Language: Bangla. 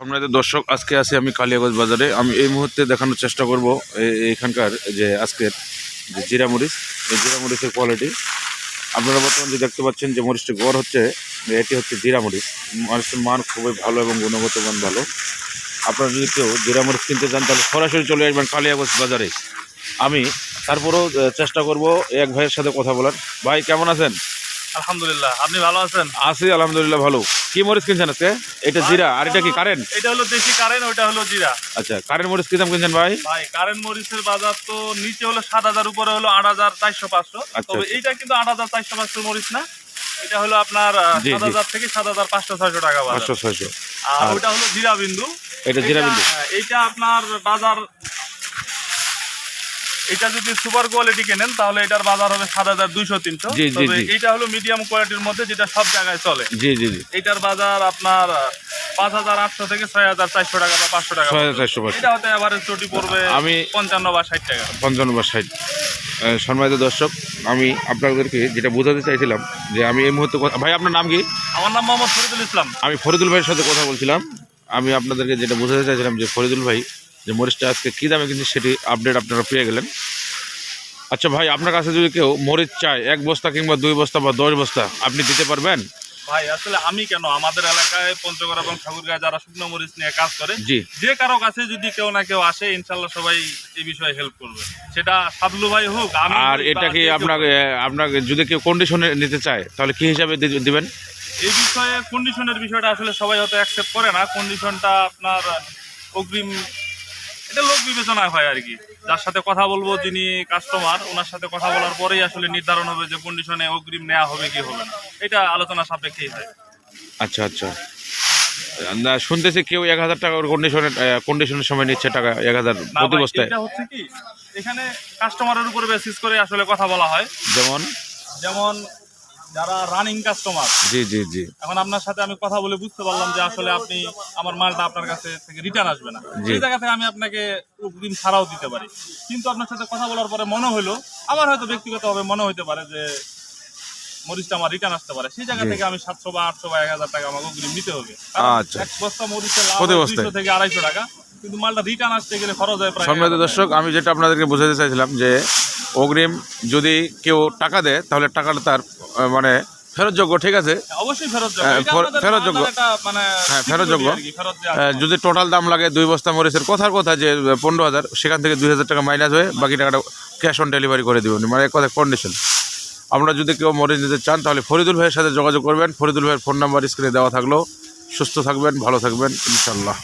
আপনাদের দর্শক আজকে আছি আমি কালিয়াগঞ্জ বাজারে। আমি এই মুহূর্তে দেখানোর চেষ্টা করব এখানকার যে আজকের যে জিরা মরিচ এই জিরা মরিচের কোয়ালিটি আপনারা বর্তমানে যে দেখতে পাচ্ছেন যে মরিচটি গড় হচ্ছে এটি হচ্ছে জিরা মরিচ। মরিচের মান খুবই ভালো এবং গুণগত মান ভালো। আপনারা যদি কেউ জিরা মরিচ কিনতে চান তাহলে সরাসরি চলে আসবেন কালিয়াগঞ্জ বাজারে। আমি তারপরেও চেষ্টা করব এক ভাইয়ের সাথে কথা বলার। ভাই কেমন আছেন? আলহামদুলিল্লাহ আপনি ভালো আছেন? আছি আলহামদুলিল্লাহ ভালো। কি মরিচ কিনছেন আজকে? এটা জিরা আর এটা কি কারেন্ট এটা হলো দেশি কারেন্ট ওটা হলো জিরা। আচ্ছা কারেন্ট মরিচ কি দাম কিনছেন ভাই? ভাই কারেন্ট মরিচের বাজার তো নিচে হলো সাত হাজার উপরে হলো আট হাজার চারশো পাঁচশো। আচ্ছা, তবে আচ্ছা। এইটা কিন্তু আট হাজার চারশো পাঁচশো মরিচ না। এটা হলো আপনার সাত। হাজার থেকে সাত হাজার পাঁচশো ছয়শো টাকা বাজার। পাঁচশো ছয়শো। আর ওটা হলো জিরা বিন্দু। এটা জিরা বিন্দু। হ্যাঁ, এইটা আপনার বাজার এটা যদি সুপার কোয়ালিটি কেনেন তাহলে এটার বাজার হবে সাত হাজার দুইশো তিনশো। এইটা হলো মিডিয়াম কোয়ালিটির মধ্যে যেটা সব জায়গায় চলে। জি জি জি। এইটার বাজার আপনার পাঁচ হাজার আটশো থেকে ছয় হাজার চারশো টাকা বা পাঁচশো টাকা ছয় হাজার চারশো এটা হতে এভারেজ চটি পড়বে আমি- পঞ্চান্ন বা ষাট টাকা। পঞ্চান্ন বা ষাট। আহ, সম্মানিত দর্শক আমি আপনাদেরকে যেটা বোঝাতে চাইছিলাম যে আমি এই মুহূর্তে ভাই আপনার নাম কি? আমার নাম মোহাম্মদ ফরিদুল ইসলাম। আমি ফরিদুল ভাইয়ের সাথে কথা বলছিলাম। আমি আপনাদেরকে যেটা বোঝাতে চাইছিলাম যে ফরিদুল ভাই যে মরিচটা আজকে কী দামে কিন্তু সেটি আপডেট আপনারা পেয়ে গেলেন। আচ্ছা ভাই আপনার কাছে যদি কেউ মরিচ চায় এক বস্তা কিংবা দুই বস্তা বা দশ বস্তা আপনি দিতে পারবেন? ভাই আসলে আমি কেন? আমাদের এলাকায় পঞ্চগড় এবং ঠাকুরগাঁয় যারা শুকনো মরিচ নিয়ে কাজ করে জি। যে কারও কাছে যদি কেউ না কেউ আসে ইনশাল্লাহ সবাই এই বিষয়ে হেল্প করবে। সেটা সাদলু ভাই হোক আর এটা কি আপনাকে আপনাকে যদি কেউ কন্ডিশনে নিতে চায় তাহলে কি হিসাবে দিবেন? এই বিষয়ে কন্ডিশনের বিষয়টা আসলে সবাই হয়তো অ্যাকসেপ্ট করে না। কন্ডিশনটা আপনার অগ্রিম বিবেচনায় হয় আর কি। যার সাথে কথা বলব যিনি কাস্টমার ওনার সাথে কথা বলার পরেই আসলে নির্ধারণ হবে যে কন্ডিশনে অগ্রিম নেওয়া হবে কি হবে না। এটা আলোচনা সাপেক্ষেই হয়। আচ্ছা আচ্ছা। না শুনতেছি কেউ এক হাজার টাকার কন্ডিশনের কন্ডিশনের সময় নিচ্ছে টাকা এক হাজার প্রতি বস্তায় এটা হচ্ছে কি এখানে কাস্টমারের উপর বেসিস করে আসলে কথা বলা হয়। যেমন? যেমন যারা রানিং কাস্টমার জি জি জি। এখন আপনার সাথে আমি কথা বলে বুঝতে পারলাম যে আসলে আপনি আমার মালটা আপনার কাছে থেকে রিটার্ন আসবে না। সেই জায়গা থেকে আমি আপনাকে অগ্রিম ছাড়াও দিতে পারি। কিন্তু আপনার সাথে কথা বলার পরে মনে হলো আমার হয়তো ব্যক্তিগতভাবে মনে হতে পারে যে মরিচটা আমার রিটার্ন আসতে পারে। সেই জায়গা থেকে আমি সাতশো বা আটশো বা এক হাজার টাকা আমাকে অগ্রিম নিতে হবে। আচ্ছা। এক বস্তা মরিচের লাভ প্রতি বস্তায়। 200 থেকে আড়াইশো টাকা। কিন্তু মালটা রিটার্ন আসতে গেলে খরচ হয় প্রায় সম্মানিত 1000 টাকা। দর্শক আমি যেটা আপনাদেরকে বোঝাতে চাইছিলাম যে অগ্রিম যদি কেউ টাকা দেয় তাহলে টাকাটা তার মানে ফেরতযোগ্য ঠিক আছে? অবশ্যই হ্যাঁ, ফের- ফেরতযোগ্য। মানে হ্যাঁ, ফেরতযোগ্য। দেওয়া আহ, যদি টোটাল দাম লাগে দুই বস্তা মরিচের কথার কথা যে পনেরো হাজার সেখান থেকে দুই হাজার টাকা মাইনাস হয়ে বাকি টাকাটা ক্যাশ অন ডেলিভারি করে দেবেন। মানে এক কথা কন্ডিশন আমরা যদি কেউ মরিচ নিতে চান তাহলে ফরিদুল ভাইয়ের সাথে যোগাযোগ করবেন। ফরিদুল ভাইয়ের ফোন নাম্বার স্ক্রিনে দেওয়া থাকল। সুস্থ থাকবেন ভালো থাকবেন ইনশাল্লাহ